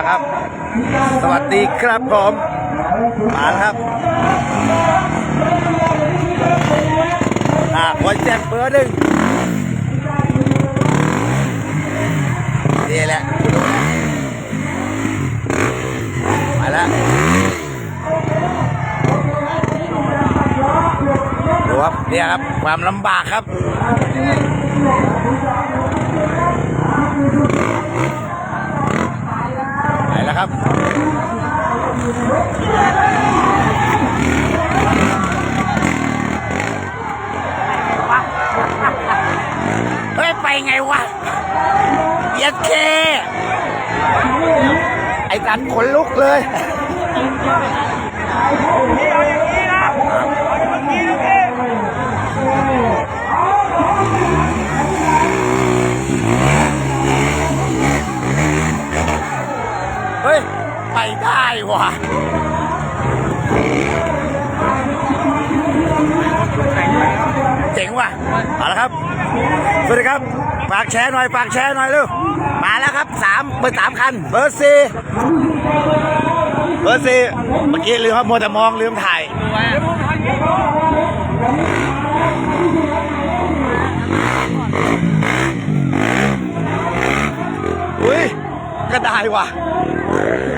ครับ สวัสดีครับผมมาแล้วครับอ่าคนแจ็คเบอร์หนึ่งนี่แหละ มาแล้วดูครับเนี่ยครับ ความลำบากครับ ไปแล้วครับเฮ้ยไปไงวะเย็ดเค ไอ้สันขนลุกเลยากแชร์หน่อยฝากแชร์หน่อยเร็วมาแล้วครับสามเบอร์สามคัน เบอร์สี่เบอร์สี่เมื่อกี้ลืมครับมัวแต่มองลืมถ่ายอุ้ยก็ได้ว่ะ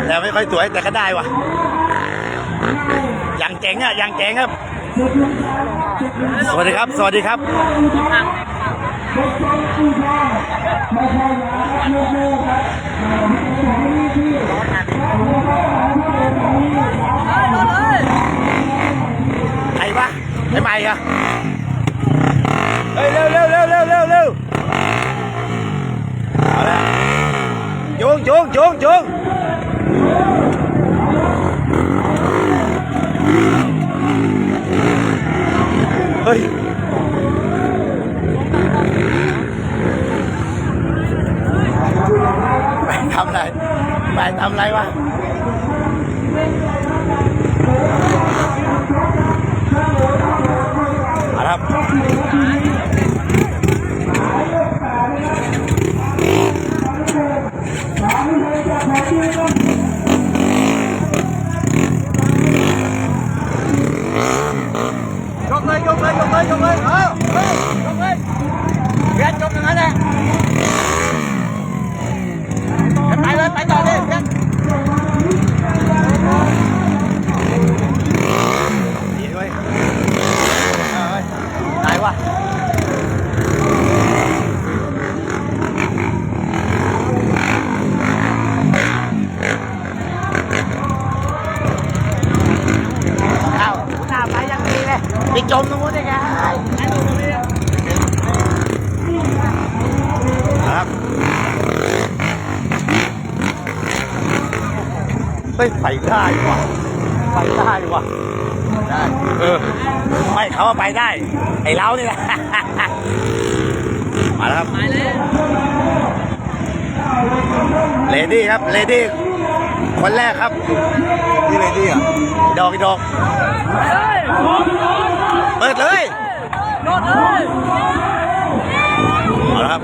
แต่ไม่ค่อยสวยแต่ก็ได้ว่ะอย่างเจ๋งอะอย่างเจ๋งครับ สวัสดีครับ สวัสดีครับ ใครวะไอ้ใหม่อะเฮ้ยเร็วเร็วเร็วเร็วเร็วเร็วเอาละจูงจูงจูงจูงเฮ้ย tâm lại, bài tâm lại quá Arab Chụp lên, chụp lên, chụp lên, chụp lên, ờ, ờ, chụp lên, chụp lên, chụp lên, chụp lên, chụp lên, ไปได้ว่ะไปได้ว่ะได้เออไม่เขาว่าไปได้ ไอ้เรานี่แหละมาแล้วครับเลดี้ครับเลดี้คนแรกครับนี่เลดี้อะดอกอีดอกเปิดเลยเอาละครับ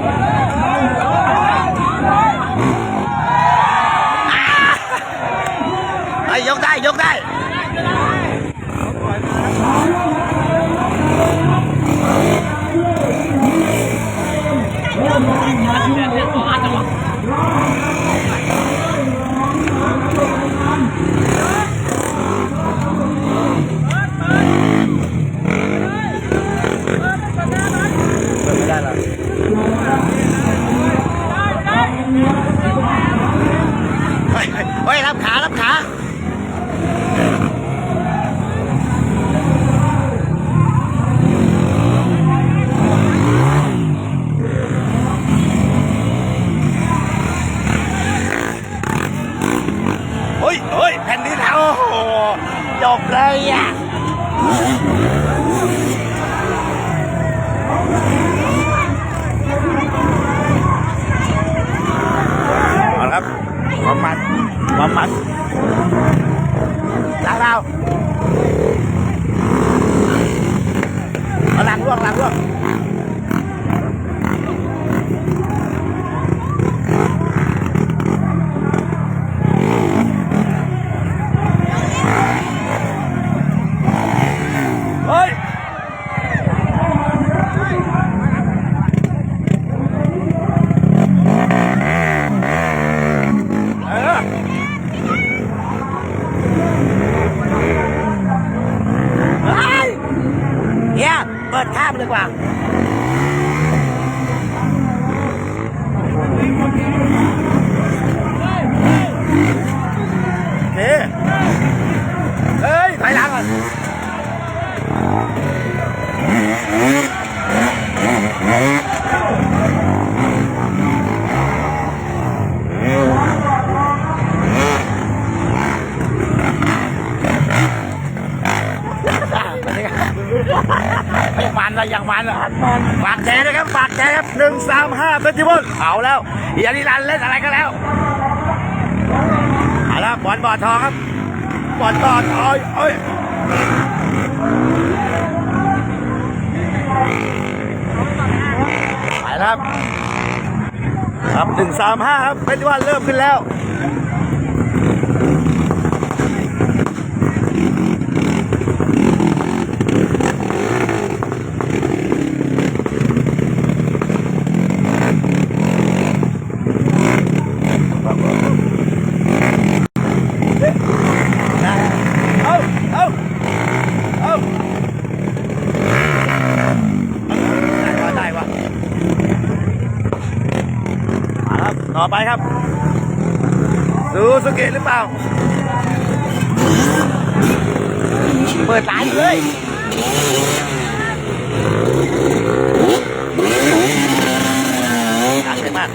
ยยกได้ยกได้ไม่ได้หรอเฮ้ยเฮ้ยรับขารับ เดี๋ยวอีอาริรันเล่นอะไรกันแล้วเอาละบอลบอดทองครับบอลบอดโอ้ยโอ้ยไปแล้วครับ ครับหนึ่งสามห้าครับเฟสติวัลเริ่มขึ้นแล้ว เอาเอาเอาได้ได้วะมาครับ ต่อ ไปครับซูซูเกะหรือเปล่า เปิดร้านเลยดังเลยมาก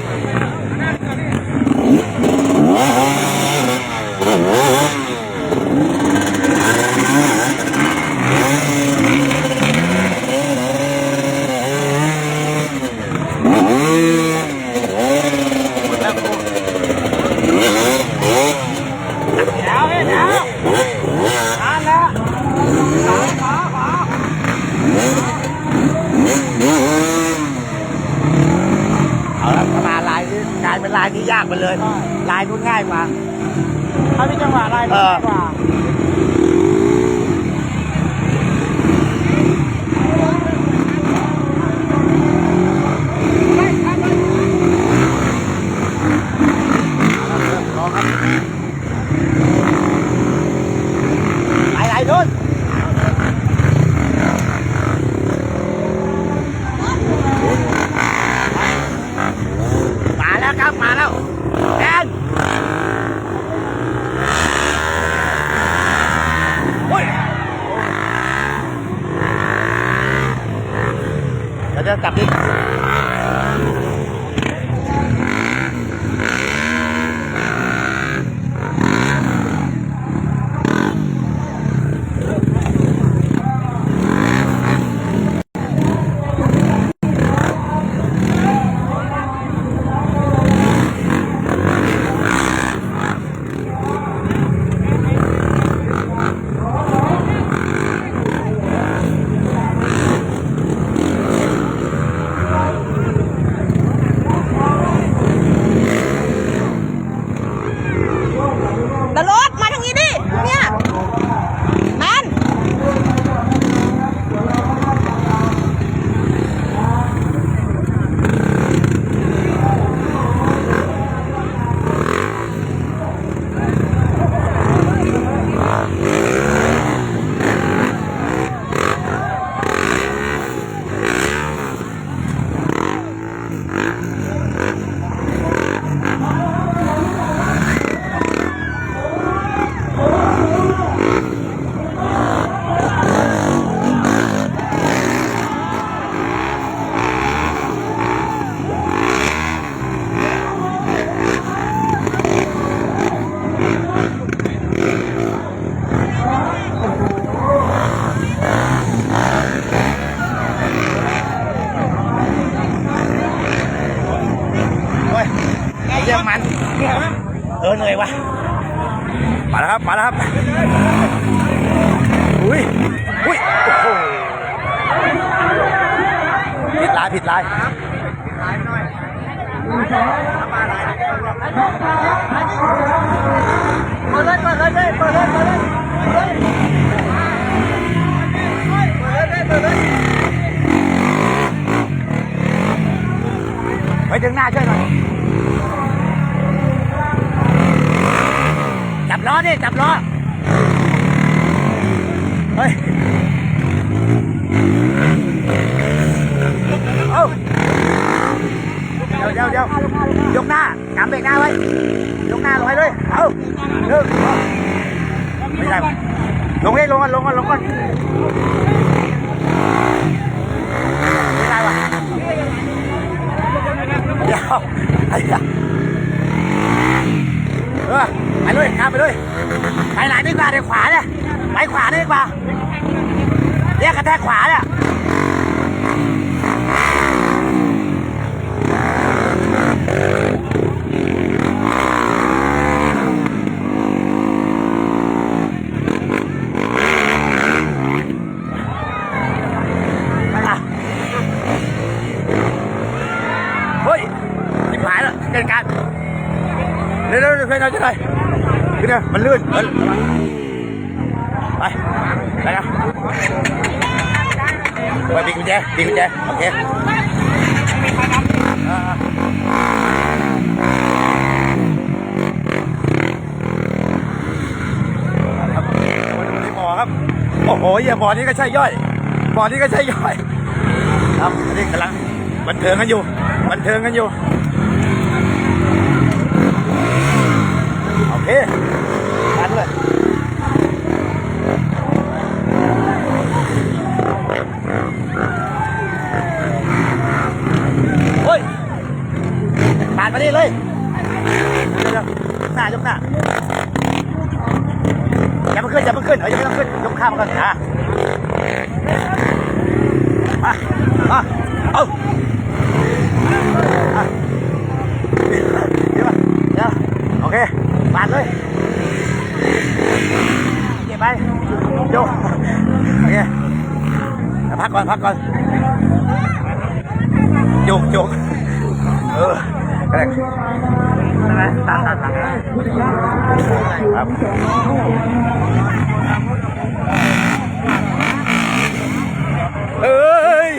ครับมาแล้วครับอุ้ยอุ้ยโอ้โหผิดลายผิดลายเปิดเลยเปิดเลยเปิดเลยเปิดเลยเปิดเลยเปิดเลยไปดึงหน้าช่วยหน่อย จับ ล้อดิจับล้อ เฮ้ย เอาเดี๋ยวเดี๋ยวเดี๋ยวยกหน้ากำเบรกหน้าไว้ ยกหน้าลงไปด้วยเอาเลิกไม่ได้ลงให้ลงก่อนลงก่อนลงก่อนไม่ได้วะเดี๋ยวไอ้เหี้ยเออ ไปเลยข้ามไปเลยไปไหนดีกว่าเดี๋ยวขวาเนี่ยไปขวาดีกว่าเนี่ยกระแทกขวาเนี่ย อะเฮ้ยจิบหายแล้วเกิดการเร็วๆเร็วๆเร็วๆจะไหนขึ้นนะมันลื่นเออ ไปไปนะไปปิดกุญแจปิดกุญแจโอเคอ่าครับมาดูที่บ่อครับ โอ้โหอย่าบ่อนี้ก็ใช่ย่อย บ่อนี้ก็ใช่ย่อย ครับอันนี้กำลังบันเทิงกันอยู่ บันเทิงกันอยู่ โอเคมาด้วยเฮ้ยผ่านมานี่เลยเดี๋ยวๆหน้ายกหน้าอย่าเพิ่งขึ้นอย่าเพิ่งขึ้นเอออย่าไม่ต้องขึ้นยกข้ามมาก่อนอะมามาเอาอะเดี๋ยวเดี๋ยวเดี๋ยวโอเคผ่านเลยเก็บไปโยกโอเคเดี๋ยวพั ก่อนพักก่อนจุกจุกเออก็ได้ใช่ไหมตัดตัดตัดครับเอ้ย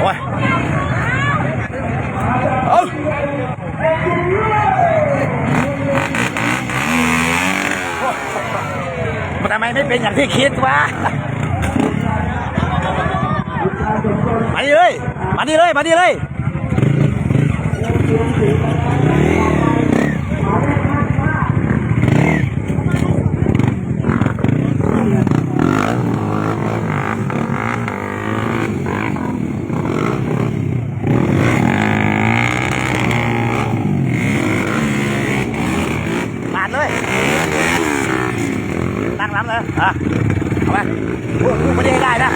โอ้ยเอามันทำ ไมไม่เป็นอย่างที่คิดวะมาดิเลย มาดิเลย มาดิเลย ปาดเลย ตั้งลำเลย อะ เอาไปโอ้โหไม่ได้ให้ได้นะ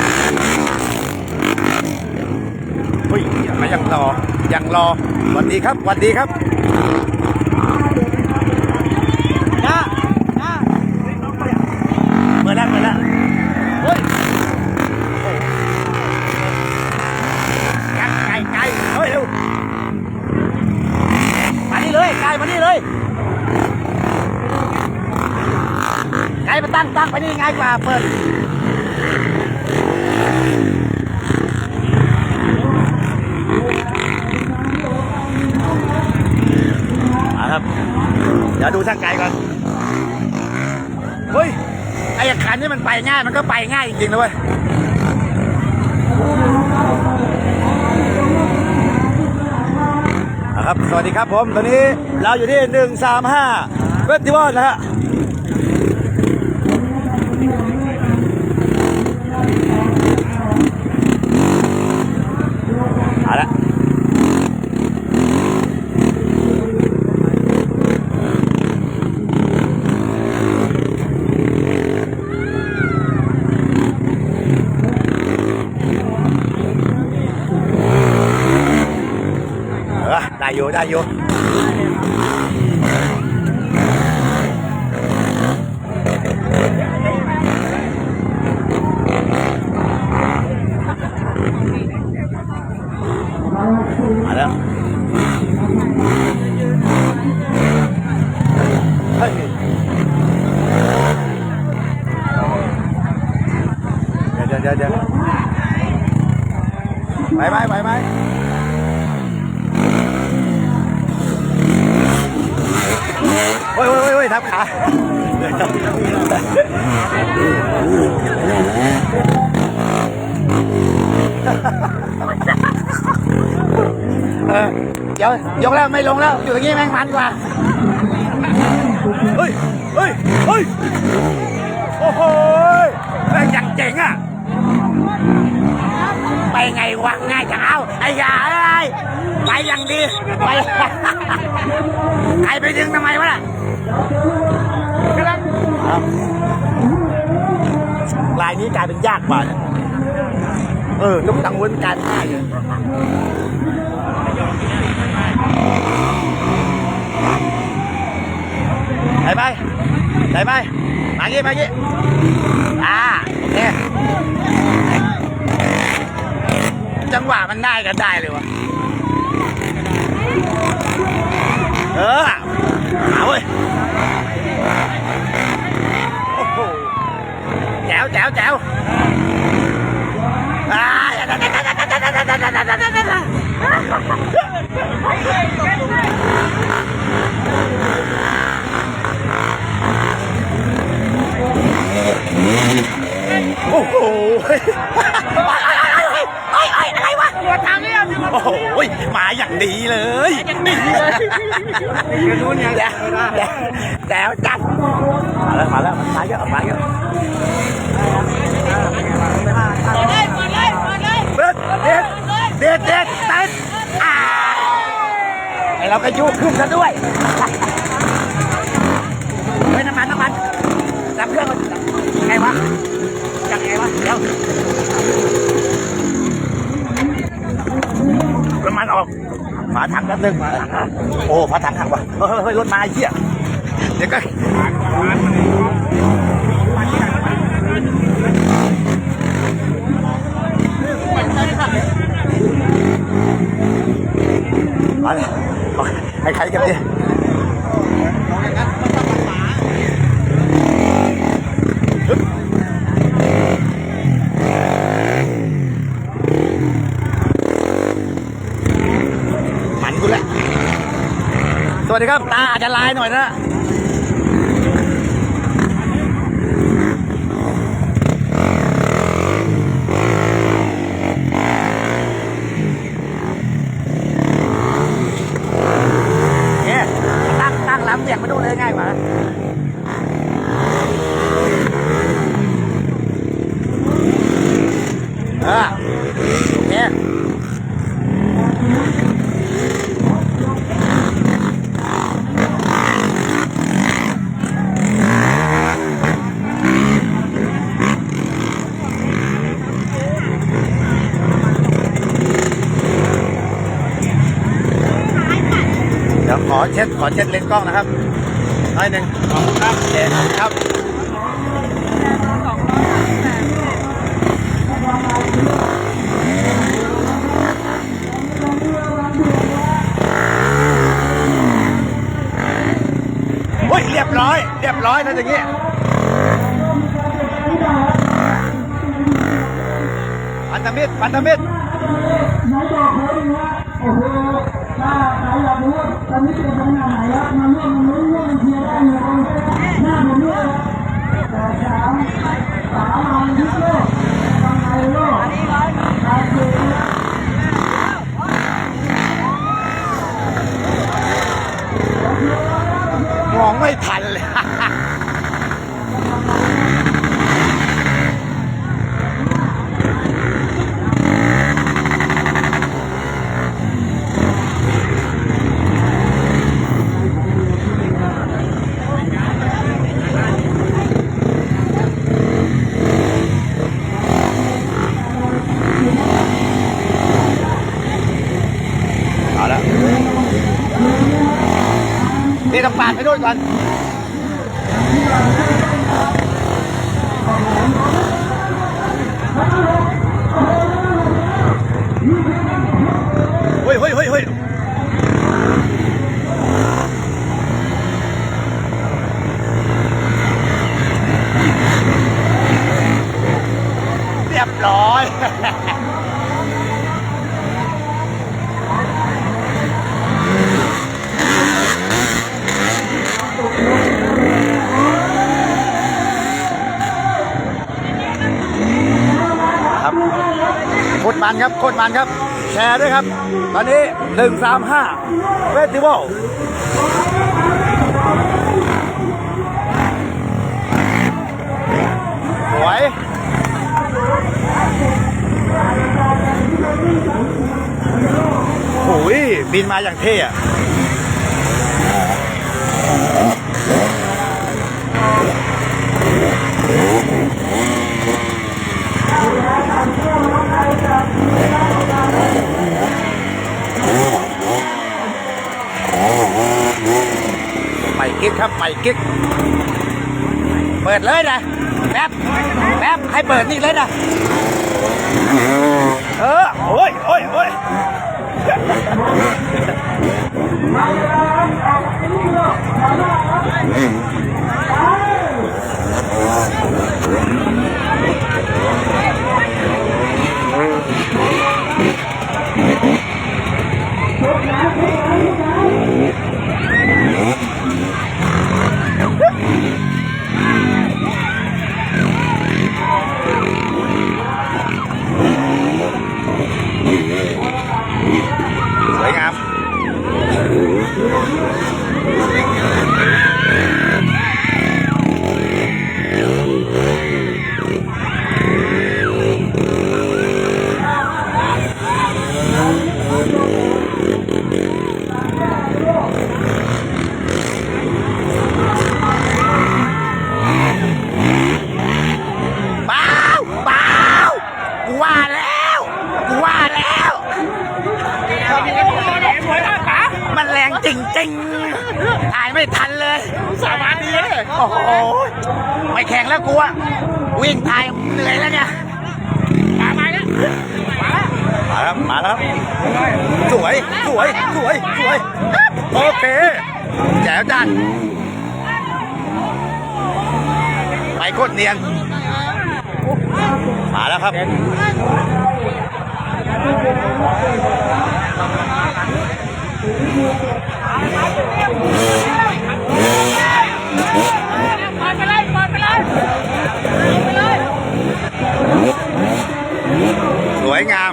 เฮ้ยยังไม่ยังรอ ยัง รอสวัสดีครับสวัสดีครับนะนะเปิดแล้วเปิดแล้วเฮ้ยโอ้โหยังไกลไกลเฮ้ยเร็วมานี่เลยไกลมานี่เลยไงมาตั้งตั้งไปนี่ง่ายกว่าเปิดมาครับ เดี๋ยวดูช่างไกลก่อน เฮ้ย ไอ้อาคารนี่มันไป ง่ายมันก็ไปง่ายจริงๆนะเว้ยนะครับ สวัสดีครับผม ตอนนี้เราอยู่ที่ 135เฟสติวัลนะฮะ อได้อยู่ได้อยู่มาแล้วเฮ้ยเดี๋ยวเดี๋ยวเดี๋ยวไปไหมไปไหมโอ้ยโอ้ยโอ้ยโอ้ยทับขาเออเดี๋ ยวยกแล้วไม่ลงแล้ว อยู่อย่างนี้แม่งมันกว่า เฮ้ย เฮ้ย เฮ้ย โอ้โหแม่งอย่างเจ๋งอะ ไปไงวะง่ายจังเอาไอ้ยาเอ้ยไปอย่างดี ไปไกลไปดึงทำไมวะน่ะครับลายนี้กลายเป็นยากกว่าเนี่ยเออนกตังวนกลายเป็นง่าย เลยไปไปไปไปมางี้มางี้อ่าโอเคจังหวะมันได้กันได้เลยวะเออเอาเว้ยโอ้โหแจ๋วแจ๋วแจ๋วอ่า โอ้โหไอ้ไอ้ไอ้อะไรวะตัวทางเนี้อะโอ้โหมาอย่างดีเลยอย่างดีเลยกระนู้นยังแจ๋วแจ๋วจัดมาแล้วมาแล้วมันมาเยอะมาเยอะเปิดเลยเปิดเลยเปิดเลยเด็ดเด็ดเด็ดเด็ดเด็ดอ่าไอ เราก็ยุขึ้นซะด้วยเฮ้ยน้ำมันน้ำมันจับเครื่องมันไงวะจับไงวะเดี๋ยวน้ำมันออกฝาถังแป๊บนึงโอ้ฝาถังหักว่ะเฮ้ยเฮ้ยรถมาเหี้ยเดี๋ยวก็ มาเลยโอเคล้ายๆกันดิฮึบมันกูแหละสวัสดีครับ ตาอาจจะลายหน่อยนะ เนี่ยตั้งตั้งลำเสียงมาดูเลยง่ายกว่าเออโอเค เดี๋ยวขอเช็ดขอเช็ดเลนส์กล้องนะครับน่อยหนึ่งครับโอเคครับโอ้ยเรียบร้อย เรียบร้อยถ้าอย่างงี้พันธมิตรพันธมิตรนายบ อกเขาดีว่าโอ้โหถ้าใครอยากรู้ว่าตอนนี้เป็นขนาดไหนครับมาร่วมมาลุ้นร่วมเชียร์ได้เลยหน้าผมด้วยแต่สามสามอันที่โลกทำไงโลกใครคือ มองไม่ทันเลย เอาละนี่ ต้ ครับโคตรมันครับ แชร์ด้วยครับ ตอนนี้135เฟสติวัลสวยโอ้ยบินมาอย่างเท่อะ ครับใหม่กิ๊กเปิดเลยนะแป๊บแป๊บให้เปิดนี่เลยนะเออโอ้ยโอ้ยโอ้ย แล้วครับ สวยงาม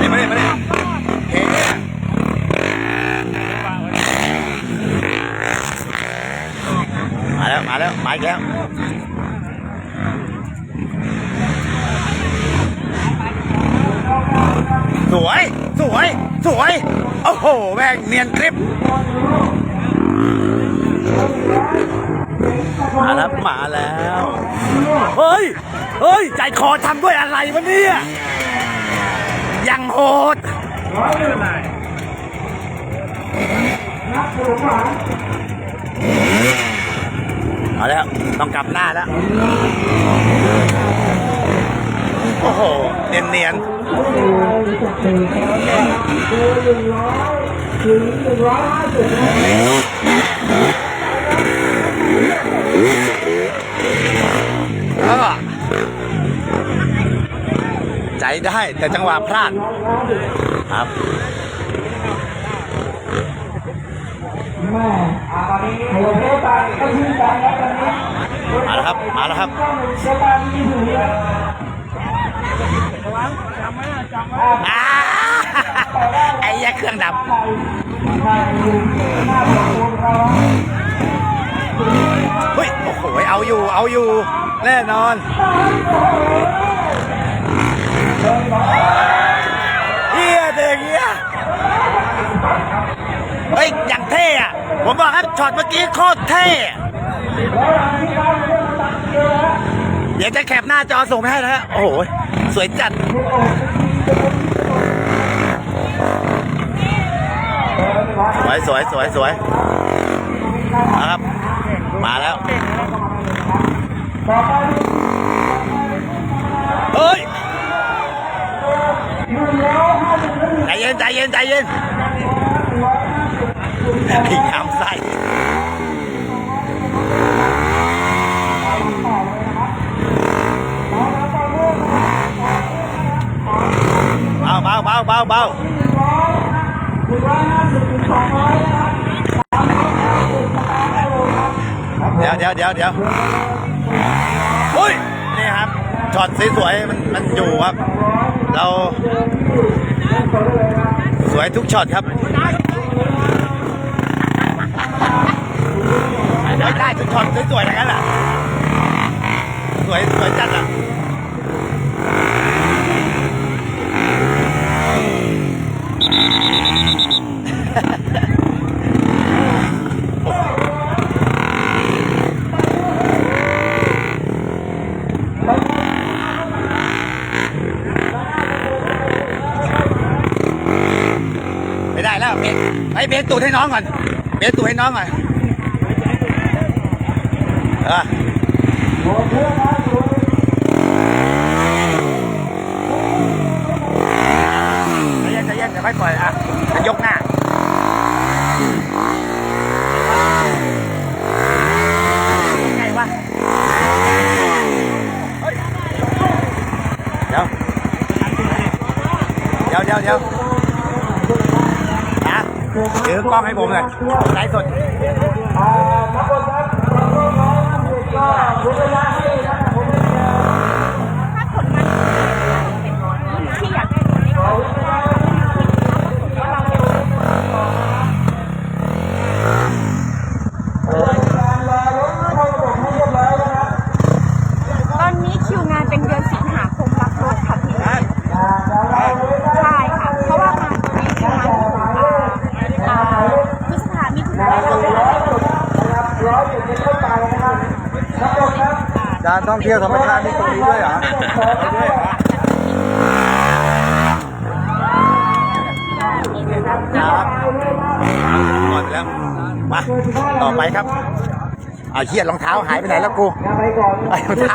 นี่มาดิมาดิเฮ้มาแล้ว มาแล้ว มา อีกแล้วสวย สวย สวย โอ้โหแม่งเนียนคลิปมาแล้วมาแล้ว เฮ้ย เฮ้ย ใจคอทำด้วยอะไรวะเนี่ย ยังโหด เอาแล้วต้องกลับหน้าแล้ว โอ้โห เนียนเนียนก็ใจได้แต่จังหวะพลาดครับ แม่โอ้โหตายก็ยืนตายแล้วตอนนี้มาแล้วครับ มาแล้วครับเจ้าตามีหูเลยอ้าไอ้ยาเครื่องดับใช่อยู่หน้าของเราเฮ้ย โอ้โห เอาอยู่ เอาอยู่ แน่นอนเฮียเด็กเฮียเฮ้ย อย่างเท่อะ ผมบอกครับช็อตเมื่อกี้โคตรเท่เดี๋ยวจะแคปหน้าจอส่งไปให้นะฮะ โอ้โห สวยจัด สวยสวยสวยสวยมาครับ มาแล้ว เฮ้ย ใจเย็นใจเย็นใจเย็น พี่ยามไส้เบาเบาเบาเบาเบาเดี๋ยวเดี๋ยวเดี๋ยวเดี๋ยวอุ้ยนี่ครับช็อตสวยๆมันมันอยู่ครับ เรา สวยทุกช็อตครับ ไม่ได้ทุช็อตสวยๆทั้งนั้นล่ะสวยสวยจัดล่ะไม่ได้แล้วเบสไปเบสตูดให้น้องก่อน เบสตูดให้น้องก่อน เออใจเย็นใจเย็นเดี๋ยวค่อยปล่อยอะจะยกหน้าไงวะเดี๋ยวเดี๋ยวเดี๋ยวเดี๋ยวนะถือกล้องให้ผมเลยไลฟ์สด อ่าครับผมครับขอบคุณ ครับก็เวลาให้นะครับผม ถ้าขนมันที่อยากได้ตัวนี้ก็เราเป็น การรอรถเข้าระบบให้เรียบร้อยนะครับ ตอนนี้คิวงานเป็นเดือนสิงหาคมรับรถค่ะพี่ อ่าเดี๋ยวเราเลยนะ ใช่ค่ะ เพราะว่างานตัวนี้เป็นงานที่ถึงอ่าพฤษภามิถุนายน ร้อยจุดนะครับร้อยจุดจะเข้าไปนะครับครับผมครับ การท่องเที่ยวธรรมชาตินี่ตรงนี้ด้วยเหรอครับหมดแล้วมาต่อไปครับเอาเหี้ยรองเท้าหายไปไหนแล้วกูไปก่อนไอ้รองเท้า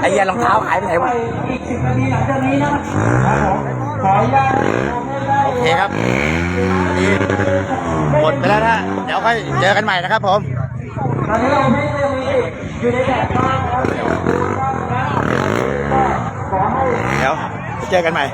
ไอ้เหี้ยรองเท้าหายไปไหนวะอีกสิบนาทีหลังจากนี้นะขออนุญาตโอเคครับนี่หมดไปแล้วนะเดี๋ยวค่อยเจอกันใหม่นะครับผมตอนนี้เราไม่ได้มีอยู่ในแบบบ้าน เจอกันใหม่